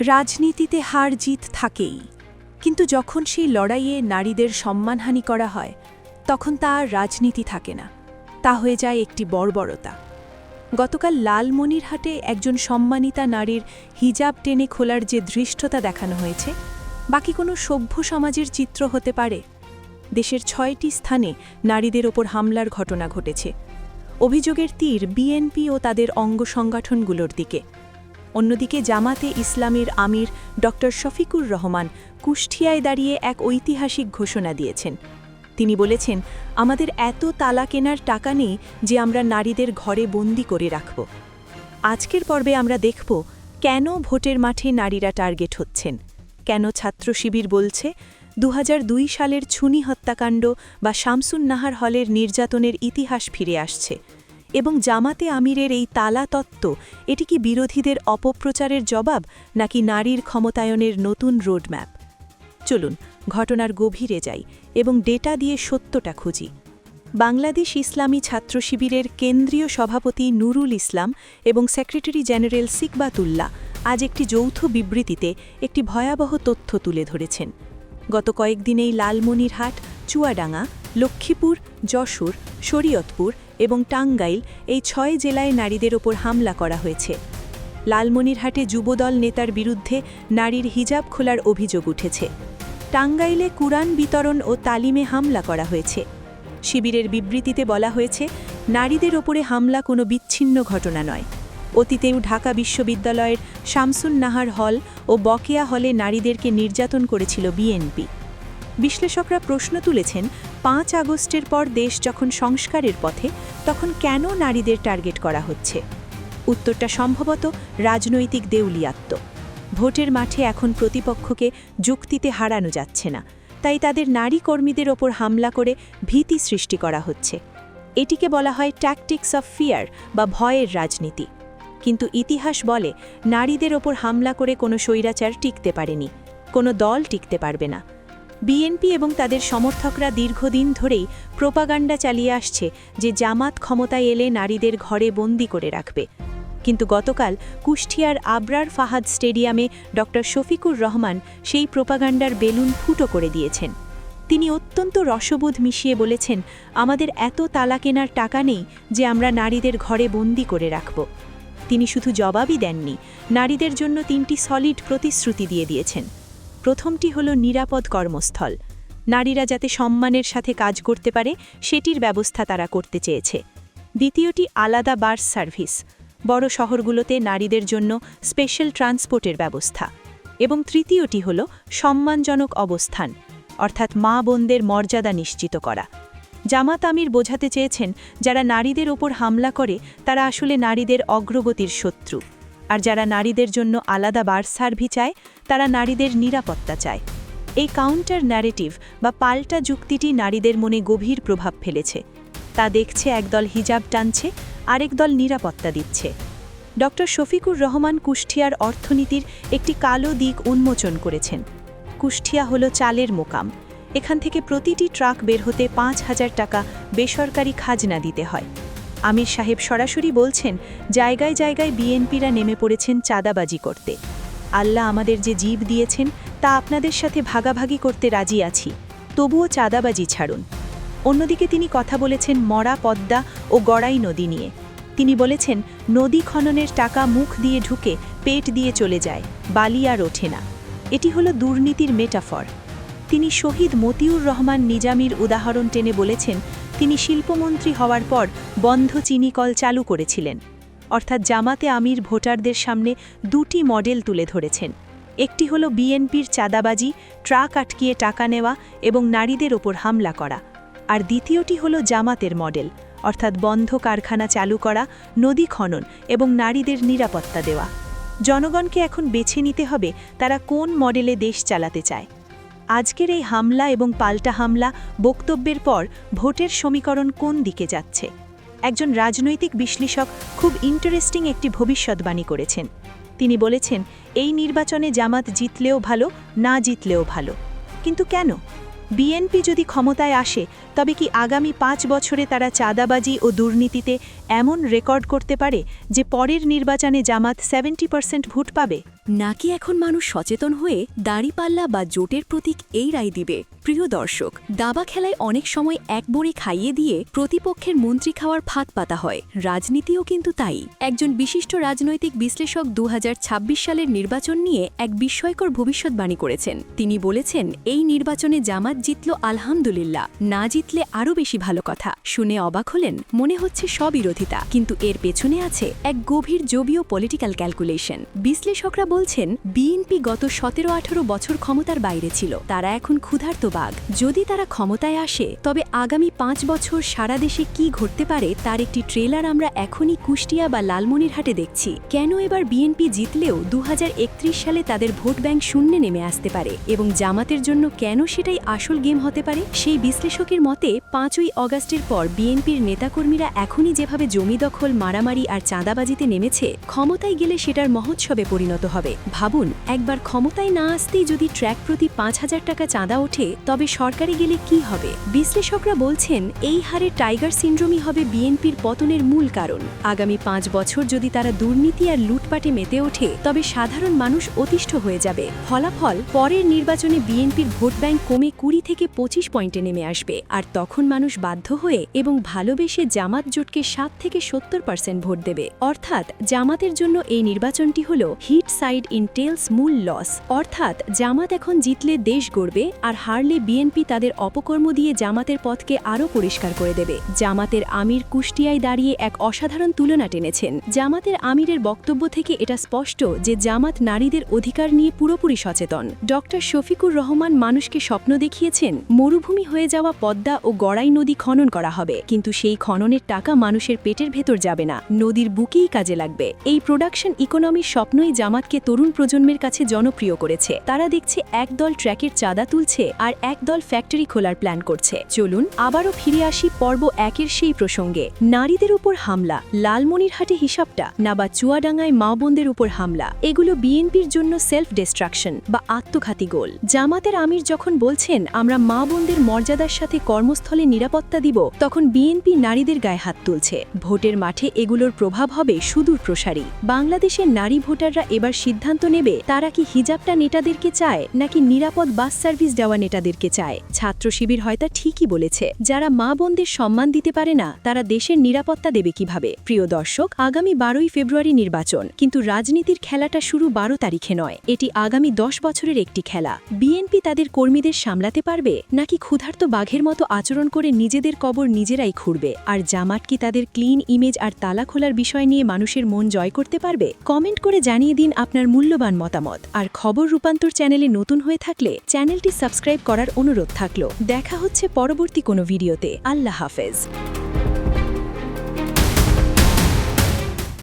রাজনীতিতে হার জিত থাকেই। কিন্তু যখন সেই লড়াইয়ে নারীদের সম্মানহানি করা হয়, তখন তা আর রাজনীতি থাকে না। তা হয়ে যায় একটি বর্বরতা। গতকাল লালমনিরহাটে একজন সম্মানিতা নারীর হিজাব টেনে খোলার যে ধৃষ্টতা দেখানো হয়েছে, বাকি কোনো সভ্য সমাজের চিত্র হতে পারে? দেশের ছয়টি স্থানে নারীদের ওপর হামলার ঘটনা ঘটেছে। অভিযোগের তীর বিএনপি ও তাদের অঙ্গ সংগঠনগুলোর দিকে। অন্যদিকে জামাতে ইসলামের আমির ড শফিকুর রহমান কুষ্টিয়ায় দাঁড়িয়ে এক ঐতিহাসিক ঘোষণা দিয়েছেন। তিনি বলেছেন, আমাদের এত তালা কেনার টাকা নেই যে আমরা নারীদের ঘরে বন্দি করে রাখব। আজকের পর্বে আমরা দেখব কেন ভোটের মাঠে নারীরা টার্গেট হচ্ছেন। কেন ছাত্র শিবির বলছে দু হাজার দুই সালের ছুনি হত্যাকাণ্ড বা শামসুন নাহার হলের নির্যাতনের ইতিহাস ফিরে আসছে। এবং জামাতে আমিরের এই তালা তত্ত্ব, এটি কি বিরোধীদের অপপ্রচারের জবাব, নাকি নারীর ক্ষমতায়নের নতুন রোডম্যাপ? চলুন, ঘটনার গভীরে যাই এবং ডেটা দিয়ে সত্যটা খুঁজি। বাংলাদেশ ইসলামী ছাত্র শিবিরের কেন্দ্রীয় সভাপতি নুরুল ইসলাম এবং সেক্রেটারি জেনারেল সিকবাতুল্লাহ আজ একটি যৌথ বিবৃতিতে একটি ভয়াবহ তথ্য তুলে ধরেছেন। গত কয়েকদিনেই লালমনিরহাট, চুয়াডাঙ্গা, লক্ষ্মীপুর, যশোর, শরীয়তপুর এবং টাঙ্গাইল এই ছয় জেলায় নারীদের ওপর হামলা করা হয়েছে। লালমনিরহাটে যুবদল নেতার বিরুদ্ধে নারীর হিজাব খোলার অভিযোগ উঠেছে। টাঙ্গাইলে কুরআন বিতরণ ও তালিমে হামলা করা হয়েছে। শিবিরের বিবৃতিতে বলা হয়েছে, নারীদের ওপরে হামলা কোনো বিচ্ছিন্ন ঘটনা নয়। অতীতেও ঢাকা বিশ্ববিদ্যালয়ের শামসুন নাহার হল ও বকেয়া হলে নারীদেরকে নির্যাতন করেছিল বিএনপি। বিশ্লেষকরা প্রশ্ন তুলেছেন, পাঁচ আগস্টের পর দেশ যখন সংস্কারের পথে, তখন কেন নারীদের টার্গেট করা হচ্ছে? উত্তরটা সম্ভবত রাজনৈতিক দেউলিয়াত্ম ভোটের মাঠে এখন প্রতিপক্ষকে যুক্তিতে হারানো যাচ্ছে না। তাই তাদের নারী কর্মীদের ওপর হামলা করে ভীতি সৃষ্টি করা হচ্ছে। এটিকে বলা হয় ট্যাকটিক্স অফ ফিয়ার বা ভয়ের রাজনীতি। কিন্তু ইতিহাস বলে, নারীদের ওপর হামলা করে কোনো স্বৈরাচার টিকতে পারেনি, কোনো দল টিকতে পারবে না। বিএনপি এবং তাদের সমর্থকরা দীর্ঘদিন ধরেই প্রোপাগান্ডা চালিয়ে আসছে যে জামাত ক্ষমতায় এলে নারীদের ঘরে বন্দি করে রাখবে। কিন্তু গতকাল কুষ্টিয়ার আবরার ফাহাদ স্টেডিয়ামে ড. শফিকুর রহমান সেই প্রোপাগান্ডার বেলুন ফুটো করে দিয়েছেন। তিনি অত্যন্ত রসবোধ মিশিয়ে বলেছেন, আমাদের এত তালা কেনার টাকা নেই যে আমরা নারীদের ঘরে বন্দি করে রাখব। তিনি শুধু জবাবই দেননি, নারীদের জন্য তিনটি সলিড প্রতিশ্রুতি দিয়ে দিয়েছেন। প্রথমটি হল নিরাপদ কর্মস্থল। নারীরা যাতে সম্মানের সাথে কাজ করতে পারে, সেটির ব্যবস্থা তারা করতে চেয়েছে। দ্বিতীয়টি আলাদা বাস সার্ভিস। বড় শহরগুলোতে নারীদের জন্য স্পেশাল ট্রান্সপোর্টের ব্যবস্থা। এবং তৃতীয়টি হল সম্মানজনক অবস্থান, অর্থাৎ মা বোনদের মর্যাদা নিশ্চিত করা। জামাত আমির বোঝাতে চেয়েছেন, যারা নারীদের ওপর হামলা করে, তারা আসলে নারীদের অগ্রগতির শত্রু। আর যারা নারীদের জন্য আলাদা বার সার্ভি চায়, তারা নারীদের নিরাপত্তা চায়। এই কাউন্টার ন্যারেটিভ বা পাল্টা যুক্তিটি নারীদের মনে গভীর প্রভাব ফেলেছে। তা দেখছে একদল হিজাব টানছে, আরেক দল নিরাপত্তা দিচ্ছে। ড. শফিকুর রহমান কুষ্টিয়ার অর্থনীতির একটি কালো দিক উন্মোচন করেছেন। কুষ্টিয়া হল চালের মোকাম। এখান থেকে প্রতিটি ট্রাক বের হতে পাঁচ হাজার টাকা বেসরকারি খাজনা দিতে হয়। আমির সাহেব সরাসরি বলছেন, জায়গায় জায়গায় বিএনপিরা নেমে পড়েছেন চাঁদাবাজি করতে। আল্লাহ আমাদের যে জীব দিয়েছেন, তা আপনাদের সাথে ভাগাভাগি করতে রাজি আছি। তবুও চাঁদাবাজি ছাড়ুন। অন্যদিকে তিনি কথা বলেছেন মরা পদ্মা ও গড়াই নদী নিয়ে। তিনি বলেছেন, নদী খননের টাকা মুখ দিয়ে ঢুকে পেট দিয়ে চলে যায়, বালি আর ওঠে না। এটি হলো দুর্নীতির মেটাফর। তিনি শহীদ মতিউর রহমান নিজামির উদাহরণ টেনে বলেছেন তিনি শিল্পমন্ত্রী হওয়ার পর বন্ধ চিনি কল চালু করেছিলেন। অর্থাৎ জামাতে আমির ভোটারদের সামনে দুটি মডেল তুলে ধরেছেন। একটি হল বিএনপির চাঁদাবাজি, ট্রাক আটকিয়ে টাকা নেওয়া এবং নারীদের ওপর হামলা করা। আর দ্বিতীয়টি হল জামাতের মডেল, অর্থাৎ বন্ধ কারখানা চালু করা, নদী খনন এবং নারীদের নিরাপত্তা দেওয়া। জনগণকে এখন বেছে নিতে হবে তারা কোন মডেলে দেশ চালাতে চায়। আজকের এই হামলা এবং পাল্টা হামলা বক্তব্যের পর ভোটের সমীকরণ কোন দিকে যাচ্ছে? একজন রাজনৈতিক বিশ্লেষক খুব ইন্টারেস্টিং একটি ভবিষ্যৎবাণী করেছেন। তিনি বলেছেন, এই নির্বাচনে জামাত জিতলেও ভালো, না জিতলেও ভালো। কিন্তু কেন? বিএনপি যদি ক্ষমতায় আসে, তবে কি আগামী পাঁচ বছরে তারা চাঁদাবাজি ও দুর্নীতিতে এমন রেকর্ড করতে পারে যে পরের নির্বাচনে জামাত সেভেন্টি পার্সেন্ট ভোট পাবে? নাকি এখন মানুষ সচেতন হয়ে দাড়িপাল্লা বা জোটের প্রতীক এই রায় দিবে? প্রিয় দর্শক, দাবা খেলায় অনেক সময় এক বড়ি খাইয়ে দিয়ে প্রতিপক্ষের মন্ত্রী খাওয়ার ফাঁদ পাতা হয়। রাজনীতিও কিন্তু তাই। একজন বিশিষ্ট রাজনৈতিক বিশ্লেষক দু সালের নির্বাচন নিয়ে এক বিস্ময়কর ভবিষ্যৎবাণী করেছেন। তিনি বলেছেন, এই নির্বাচনে জামাত জিতল আলহামদুলিল্লাহ, না জিতলে আরও বেশি ভালো কথা। শুনে অবাক হলেন, মনে হচ্ছে স্ববিরোধিতা কিন্তু এর পেছনে আছে এক গভীর জবীয় পলিটিক্যাল ক্যালকুলেশন বিশ্লেষকরা বলছেন, বিএনপি গত সতেরো আঠারো বছর ক্ষমতার বাইরে ছিল। তারা এখন ক্ষুধার্ত বাঘ। যদি তারা ক্ষমতায় আসে, তবে আগামী পাঁচ বছর সারা দেশে কি ঘটতে পারে তার একটি ট্রেলার আমরা এখনই কুষ্টিয়া বা লালমনিরহাটে দেখছি। কেন এবার বিএনপি জিতলেও দু হাজার একত্রিশ সালে তাদের ভোট ব্যাংক শূন্যে নেমে আসতে পারে? এবং জামাতের জন্য কেন সেটাই আসল গেম হতে পারে? সেই বিশ্লেষকের মতে, পাঁচই অগাস্টের পর বিএনপির নেতাকর্মীরা এখনই যেভাবে জমি দখল, মারামারি আর চাঁদাবাজিতে নেমেছে, ক্ষমতায় গেলে সেটার মহোৎসবে পরিণত হবে। ভাবুন, একবার ক্ষমতায় না আসতেই যদি ট্র্যাক প্রতি পাঁচ হাজার টাকা চাঁদা ওঠে, তবে সরকারে গেলে কি হবে? বিশ্লেষকরা বলছেন, এই হারে টাইগার সিন্ড্রোমই হবে বিএনপির পতনের মূল কারণ। আগামী পাঁচ বছর যদি তারা দুর্নীতি আর লুটপাটে মেতে ওঠে, তবে সাধারণ মানুষ অতিষ্ঠ হয়ে যাবে। ফলাফল, পরের নির্বাচনে বিএনপির ভোট ব্যাংক কমে কুড়ি থেকে পঁচিশ পয়েন্টে নেমে আসবে। আর তখন মানুষ বাধ্য হয়ে এবং ভালোবেসে জামাত জোটকে সাত থেকে সত্তর পার্সেন্ট ভোট দেবে। অর্থাৎ জামাতের জন্য এই নির্বাচনটি হল হিট সাইড ইন টেলস মূল লস। অর্থাৎ জামাত এখন জিতলে দেশ গড়বে আর হারলে বিএনপি তাদের অপকর্ম দিয়ে জামাতের পথকে আরও পরিষ্কার করে দেবে। জামাতের আমির কুষ্টিয়ায় দাঁড়িয়ে এক অসাধারণ তুলনা টেনেছেন। জামাতের আমিরের বক্তব্য থেকে এটা স্পষ্ট যে জামাত নারীদের অধিকার নিয়ে পুরোপুরি সচেতন। ডক্টর শফিকুর রহমান মানুষকে স্বপ্ন দেখিয়েছেন, মরুভূমি হয়ে যাওয়া পদ্মা ও গড়াই নদী খনন করা হবে। কিন্তু সেই খননের টাকা মানুষের পেটের ভেতর যাবে না, নদীর বুকেই কাজে লাগবে। এই প্রোডাকশন ইকোনমির স্বপ্নই জামাতকে তরুণ প্রজন্মের কাছে জনপ্রিয় করেছে। তারা দেখছে একদল ট্র্যাকের চাঁদা তুলছে আর একদল ফ্যাক্টরি খোলার প্ল্যান করছে। চলুন আবারও ফিরে আসি পর্ব একের সেই প্রসঙ্গে। নারীদের উপর হামলা, লালমনিরহাটে হিসাবটা, না বা চুয়াডাঙ্গায় মা বোনদের উপর হামলা, এগুলো বিএনপির জন্য সেলফ ডিস্ট্রাকশন বা আত্মঘাতী গোল। জামাতের আমির যখন বলছেন, আমরা মা বোনদের মর্যাদার সাথে কর্মস্থলে নিরাপত্তা দিব, তখন বিএনপি নারীদের গায়ে হাত তুলছে। ভোটের মাঠে এগুলোর প্রভাব হবে সুদূর প্রসারী বাংলাদেশের নারী ভোটাররা এবার সিদ্ধান্ত নেবে তারা কি হিজাবটা নেতাদেরকে চায় নাকি নিরাপদ বাস সার্ভিস দেওয়া নেতাদেরকে চায়। ছাত্র শিবির হয়তো ঠিকই বলেছে। যারা মা বোনদের সম্মান দিতে পারে না, তারা দেশের নিরাপত্তা দেবে কীভাবে? প্রিয় দর্শক, আগামী বারোই ফেব্রুয়ারি নির্বাচন, কিন্তু রাজনীতির খেলাটা শুরু বারো তারিখে নয়। এটি আগামী দশ বছরের একটি খেলা। বিএনপি তাদের কর্মীদের সামলাতে পারবে নাকি ক্ষুধার্ত বাঘের মতো আচরণ করে নিজেদের কবর নিজেরাই খুঁড়বে? আর জামাট কি তাদের ক্লিন ইমেজ আর তালা খোলার বিষয় নিয়ে মানুষের মন জয় করতে পারবে? কমেন্ট করে জানিয়ে দিন আপনার মূল্যবান মতামত আর খবর রূপান্তর চ্যানেলে নতুন হয়ে থাকলে চ্যানেলটি সাবস্ক্রাইব করার অনুরোধ থাকল। দেখা হচ্ছে পরবর্তী কোনো ভিডিওতে। আল্লাহ হাফেজ।